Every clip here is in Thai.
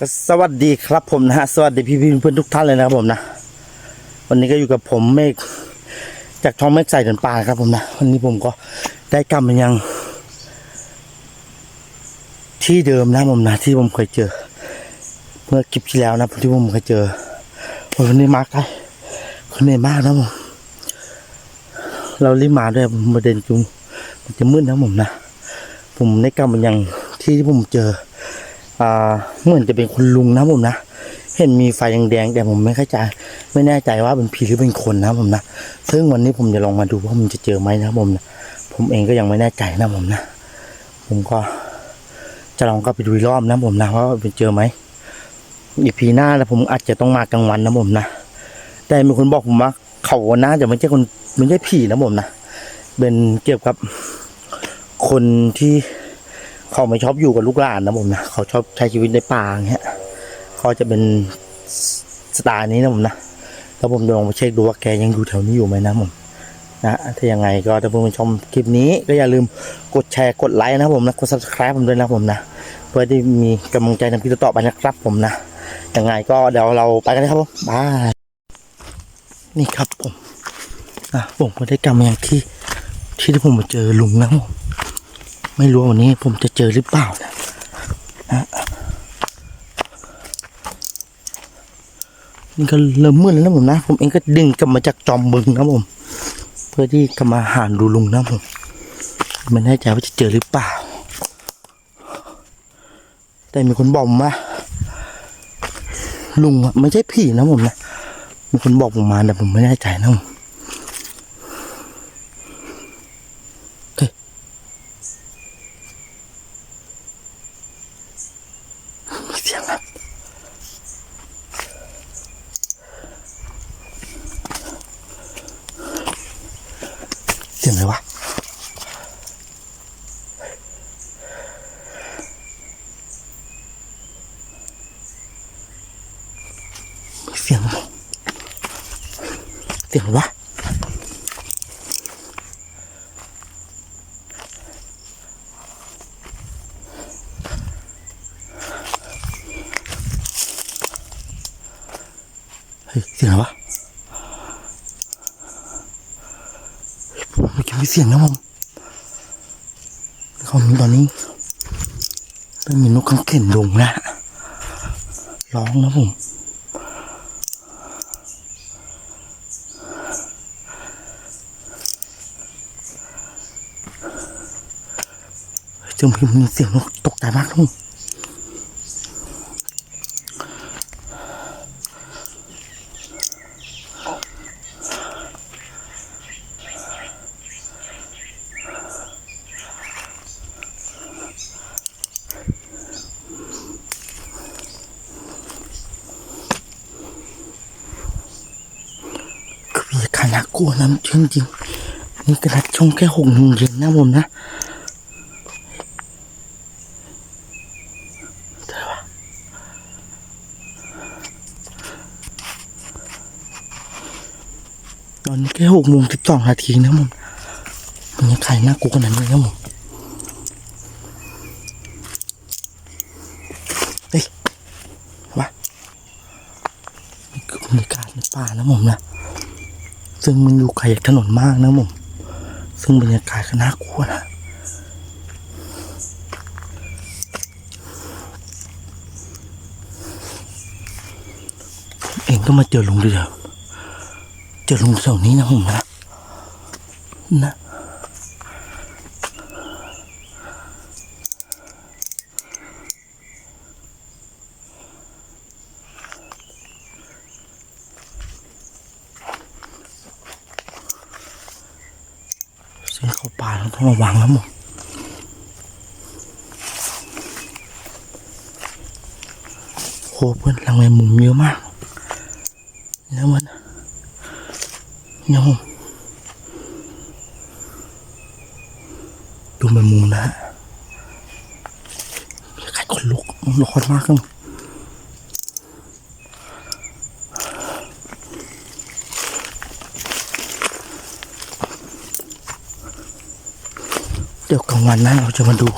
ก็สวัสดีครับผมนะฮะสวัสดีพี่พี่เพื่อนๆทุกท่านเลยนะครับผมนะ วันนี้ก็อยู่กับผมเมฆจากช่องเมฆใส่เดินป่าครับผมนะ วันนี้ผมก็ได้กลับมายัง ที่เดิมนะผมนะ ที่ผมเคยเจอ เมื่อคลิปที่แล้วนะที่ผมเคยเจอวันนี้มาไกลคนเหนื่อยมากนะผมเรารีบมาด้วยผมประเด็นจุงมันจะมืดนะผมนะ ผมได้กลับมายังที่ที่ผมเจอ อ่าเหมือนจะเป็นคุณลุงนะผมนะเห็นมีไฟแดงๆแต่ผมไม่เข้าใจ ไม่แน่ใจว่าเป็นผีหรือเป็นคนนะผมนะซึ่งวันนี้ผมจะลองมาดูว่ามันจะเจอไหมนะผมนะผมเองก็ยังไม่แน่ใจนะผมนะ ผมก็จะลองก็ไปดูรอบนะผมนะว่าเป็นเจอไหมอีพีหน้านะผมอาจจะต้องมากลางวันนะผมนะแต่มีคนบอกผมว่า เขาน่าจะไม่ใช่คนไม่ใช่ผีนะผมนะเป็นเกี่ยวกับคนที่ เขาไม่ชอบอยู่กับลูกหลานนะผมนะเขาชอบใช้ชีวิตในป่างเงี้ยเขาจะเป็นสไตล์นี้นะผมนะแล้วผมจะลองไปเช็คดูว่าแกยังอยู่แถวนี้อยู่ไหมนะผมนะถ้ายังไงก็ถ้าเพื่อนๆชมคลิปนี้ก็อย่าลืมกดแชร์กดไลค์นะผมนะกด subscribe ผมด้วยนะผมนะเพื่อที่มีกำลังใจในคลิปต่อไปนะครับผมนะยังไงก็เดี๋ยวเราไปกันเลยครับผมบายนี่ครับผมอะผมก็ได้กลับมอย่างที่ที่ที่ผมมาเจอลุงนะผม ไม่รู้วันนี้ผมจะเจอหรือเปล่านะนะนี่ก็เริ่มมืดแล้วนะผมนะ ผมเองก็ดึงกลับมาจากจอมบึงนะผม เพื่อที่จะมาหาดูลุงนะผมไม่แน่ใจว่าจะเจอหรือเปล่า แต่มีคนบอกผมว่าลุงอะไม่ใช่ผีนะผมนะมีคนบอกผมมาแต่ผมไม่แน่ใจนะผม เสียงอะ เสียงอะไรวะเสียงอะไรเสียงอะไรวะ เฮ้ยเสียงอะไรวะเฮ้ยผ มไม่คิดว่าเสียงนะผมเขามีตอนนี้เป็นมีนกขังเข็นลงนะร้องนะผมเฮ้ยจึงมีเสียงนกตกใจมากนะ น่ากลัวนะจริงจริงนี่กระดับช่องแค่หกโมงเย็นนะผมนะเดี๋ยววะตอนนี้แค่หกโมงสิบสองนาทีนะผมมันยังใครน่ากลัวขนาดนี้นะผมเฮ้ยวะนี่คือบรรยากาศในป่านะผมนะ ซึ่งมันอยู่ไกลจากถนนมากนะผมซึ่งบรรยากาศก็น่ากลัวนะเองก็มาเจอลุงเดียเจอลุงเสานี้นะผมนะนะ เส้นเข้า ป่าเราต้องระวังนะมึงโหเพื่อนหลังในมุมเยอะมากแล้วมันเนี่ยผมดูแมันมุมนะฮะใครคนลุกร้อนมากเลย เดี๋ยวกลางวันนะเราจะมาดู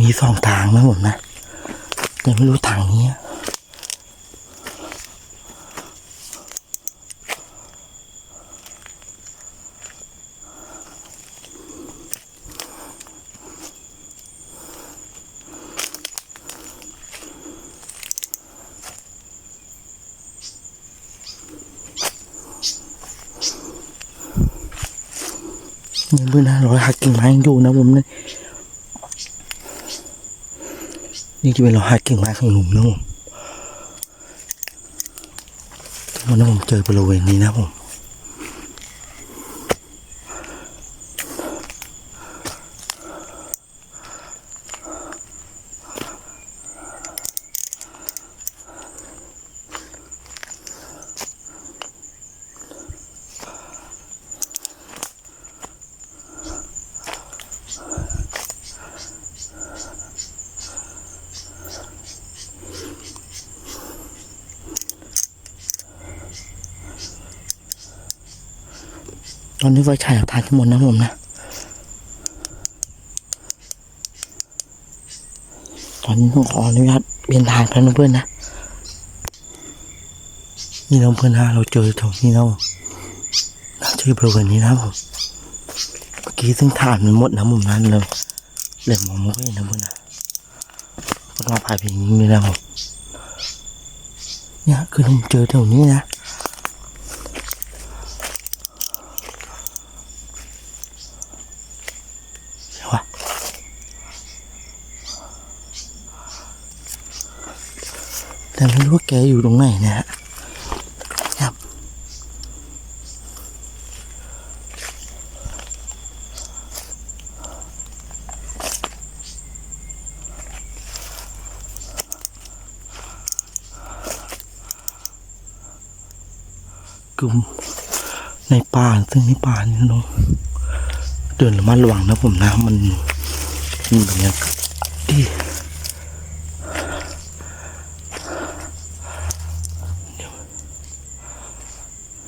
มีสองทางนะผมนะ แต่ไม่รู้ทางนี้ นี่เพื่อนนะรอยหักกิ่งไม้อยู่นะผมนี่นี่จะเป็นรอยหักกิ่งไม้ของหลุมนะผมวันนี้ผมเจอบริเวณนี้นะผม ตอนนี้ไฟฉายทานทั้งหมดนะผมนะตอนนี้ต้องขออนุญาตเปลี่ยนทางกันนเพื่อนนะนี่น้องเพื่อนนะเราเจอแถวนี้แล้วน่าจอบริเวณนี้นะผมเมื่อกี้ซึ่งถ่านมันหมดนะมุมนั้นเลยเลยมองไม่เห็นนะเพื่อนนะก็ต้องพายไปอย่างนี้เลยนะผมเนี่ยคือผมเจอแถวนี้นะ วะแต่ไม่รู้ ว่าแกอยู่ตรงไหนนะฮะครับ กลุ่มในป่าซึ่งในป่านี่เนาะเดินระมัดระวังนะผมนะ มันมันเหมือนกับที่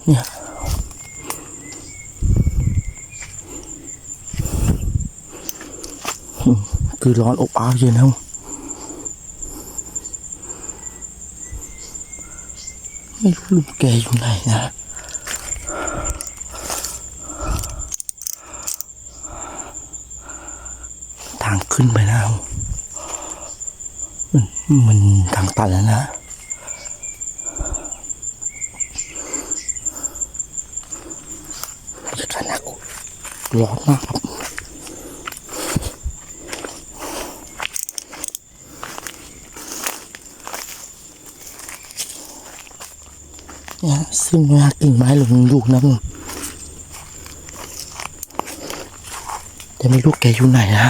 เนี่ยอืม คือร้อนอบอ้าวเย็นนะไม่รู้ลุงแกอยู่ไหนนะทางขึ้นไปแล้วมันมันทางตันแล้วนะร้อนมากครับ เนี่ยซึ่งว่ากิ่งไม้หลงลูกนะมึงแต่ไม่รู้แกอยู่ไหนนะ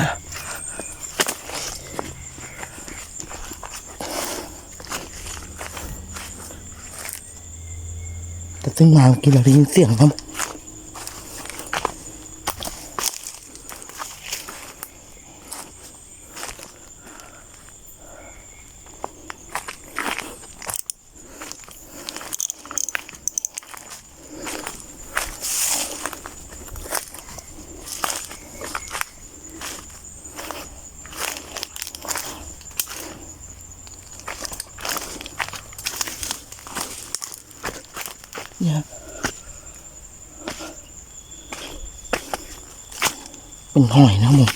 แต่ซึ่งมาเมื่อกี้เราได้ยินเสียงครับเนี่ย เป็นหอยนะผม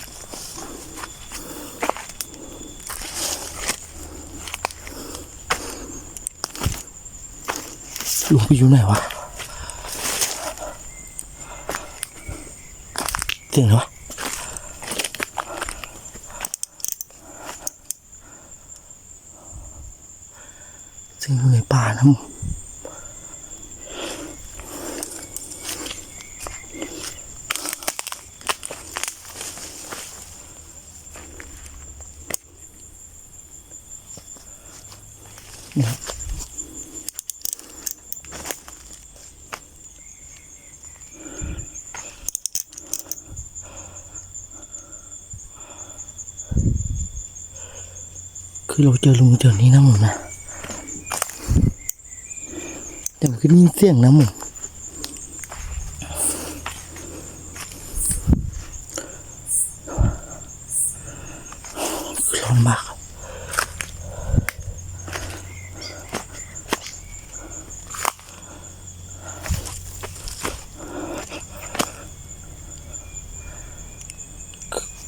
ลุงไปอยู่ไหนวะเสียงอะไรวะเสียงอยู่ในป่านะผม คือเราเจอลุงเจอนี้นะผมนะแต่มันก็ได้ยินเสียงนะผมร้อนมาก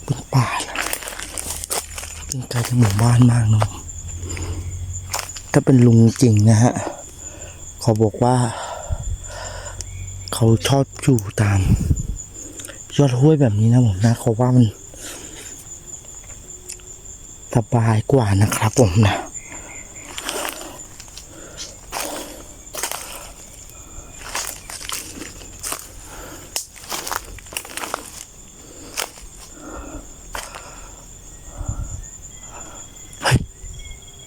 เป็นป่านะ ป็นไกลจากหมู่บ้านมากเนาะถ้าเป็นลุงจริงนะฮะเขาบอกว่า เขาชอบอยู่ตาม ยอดห้วยแบบนี้นะผมนะเขาว่ามัน สบายกว่านะครับผมนะ เฮ้ย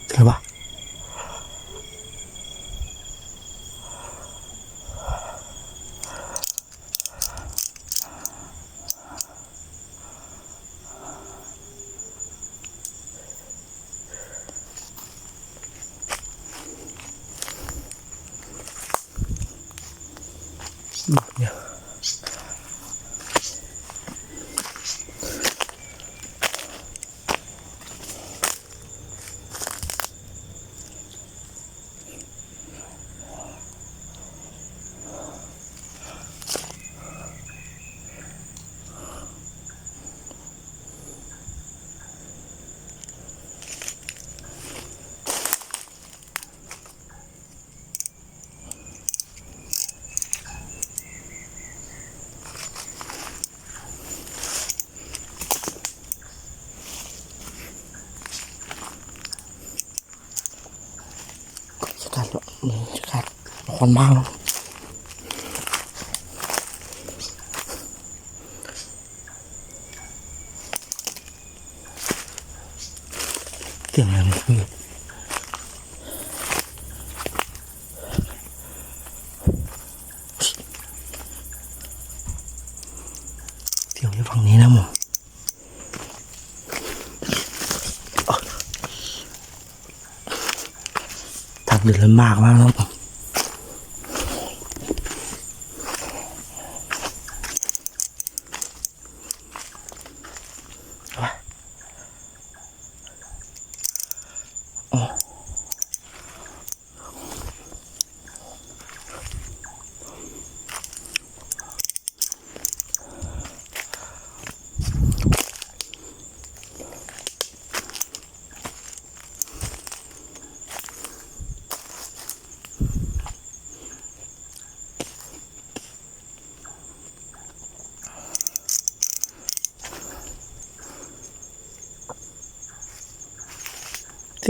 เจอปะเนี่ย ส กันี่สกัดควันมากแล้วเสียงอะไรมันคือเสียงอยู่ฝั่งนี้นะหมึง เดือดร้อนมากมาก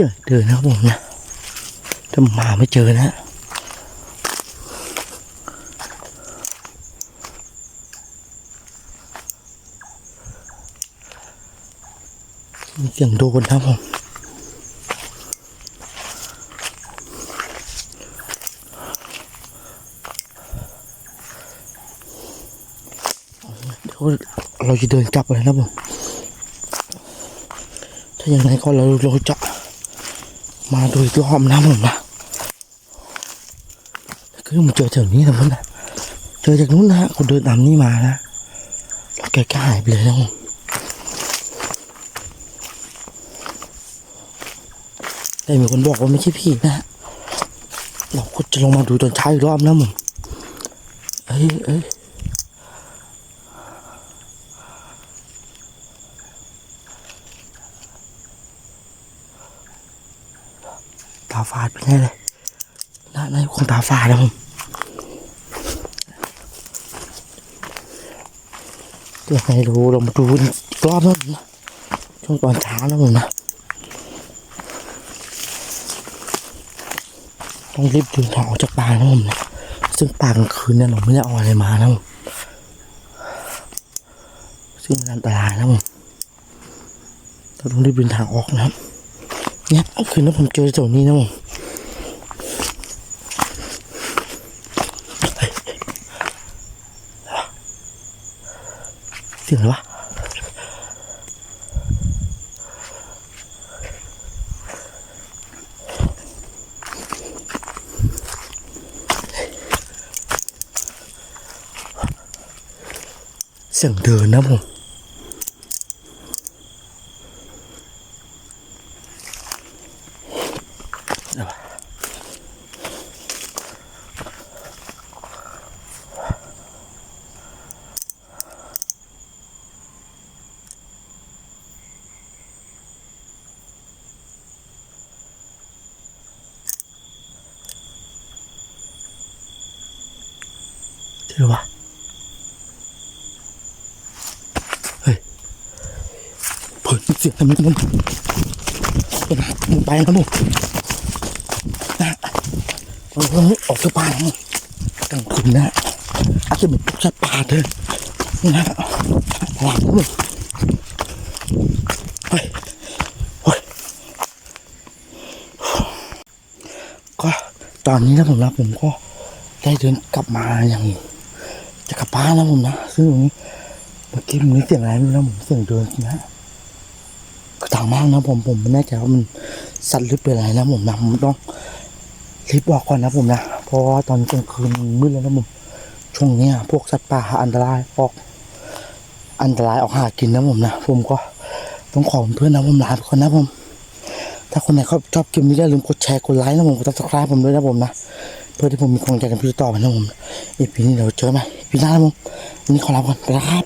นะผมเดินเดินนะครับผมนะถ้ามาไม่เจอนะมีเสียงโดนครับผมเดี๋ยวเราจะเดินกลับเลยนะผมถ้าอย่างไรก็เราเราจะ มาดูอีกรอบนะผมนะคือมันเจอแถวนี้นะผมนะเจอจากนู้นนะเขาเดินตามนี่มานะแล้วแกก็หายไปเลยนะผมแต่มีคนบอกว่าไม่ใช่ผีนะเราก็จะลงมาดูตอนเช้าอีกรอบนะผมเอ้ยเอ้ยาฝาดไปแน่เลยน่าน่าคงตาฝาดนะผมเดี๋ยวให้รู้เรามาดูอีกรอบนะผมนะช่วงตอนเช้านะผมนะต้องรีบดินทางออกจากป่านะผมนะซึ่งปากลางคืนเนี่ยเราไม่ได้เอาอะไรมานะผมซึ่งมันอันตรายนะผมเราต้องรีบเดินทางออกนะครับ เนี่ยเอาคืนนั้นผมเจอแถวนี้นะผมเสียงอะไรวะเสียงเดินนะผม เสียงทำไมกันมึงมึงไปนะมึงนะเออออกจากป่าแล้วกลางคืนนะอาจจะเป็นพวกสัตว์ป่าเถอะนะหลังมึงเฮ้ยเฮ้ยก็ตอนนี้นะผมนะผมก็ได้เดินกลับมาอย่างจะกลับบ้านนะผมนะซึ่งตรงนี้เมื่อกี้มันมีเสียงอะไรไม่รู้นะผมเสียงเดินนะ ก็ดังมากนะผมผมไม่แน่ใจว่ามันสัตว์หรือเป็นอะไรนะผมนะผมต้องรีบบอกก่อนนะผมนะเพราะว่าตอนกลางคืนมืดแล้วนะผมช่วงนี้พวกสัตว์ป่าอันตรายออกอันตรายออกหากินนะผมนะผมก็ต้องขอเพื่อนนะผมลาไปก่อนนะผม ถ้าคนไหนเขาชอบคลิปนี้อย่าลืมกดแชร์กดไลค์นะผมกดติดตามผมด้วยนะผมนะเพื่อที่ผมมีกำลังใจกันพี่ต่อไปนะผมอีพีนี้เดี๋ยวเจอไหมอีพีหน้านะผมวันนี้ขอลาไปก่อนไปแล้วครับ